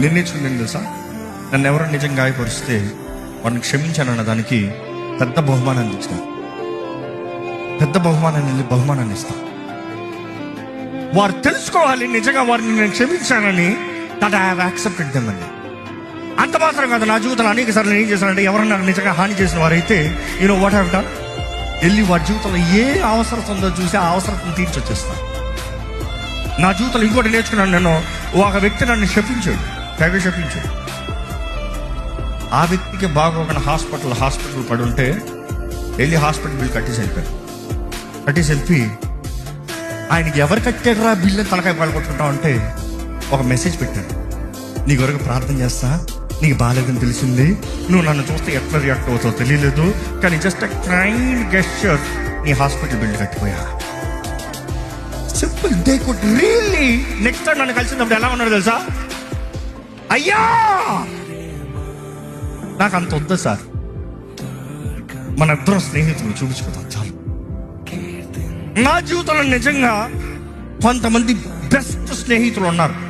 నిర్ణయించుకుని తెలుసా? నన్ను ఎవరు నిజంగా గాయపరిస్తే వాడిని క్షమించానన్న దానికి పెద్ద బహుమానాన్ని ఇచ్చిన పెద్ద బహుమానాన్ని వెళ్ళి బహుమానాన్ని ఇస్తాను వారు తెలుసుకోవాలి నిజంగా వారిని నేను క్షమించానని. That I have accepted them అని. అంత మాత్రం కాదు నా జీవితంలో అనేక సార్లు ఏం చేశానంటే ఎవరన్నా నిజంగా హాని చేసిన వారైతే యూనో వాట్ హ్యావ్ డన్ వెళ్ళి వారి జీవితంలో ఏ అవసరం ఉందో చూసి ఆ అవసరం తీర్చి వచ్చేస్తాను నా జీవితంలో ఇంకోటి నేర్చుకున్నాను నేను. ఒక వ్యక్తి నన్ను క్షమించాడు ప్రవేశపించు ఆ వ్యక్తికి బాగోకుండా హాస్పిటల్ హాస్పిటల్ పడి ఉంటే వెళ్ళి హాస్పిటల్ బిల్ కట్టేసి వెళ్ళిపోయాను కట్టేసి వెళ్ళి ఆయనకి ఎవరు కట్టారా బిల్లు తలకాయ పడుకుంటాం అంటే ఒక మెసేజ్ పెట్టాడు నీ కొరకు ప్రార్థన చేస్తా నీకు బాగాలేదని తెలిసింది. నువ్వు నన్ను చూస్తే ఎట్లా రియాక్ట్ అవుతావు తెలియలేదు. కానీ జస్ట్ కైండ్ గెస్చర్ నీ hospital bill కట్టిపోయా. Simple they could really next time నన్ను కలిసినప్పుడు ఎలా ఉన్నాడు తెలుసా? అయ్యా! నాకు అంత వద్దు సార్. మన ఇద్దరం స్నేహితులు చూపించుకుందాం చాలు. నా జీవితంలో నిజంగా కొంతమంది బెస్ట్ స్నేహితులు ఉన్నారు.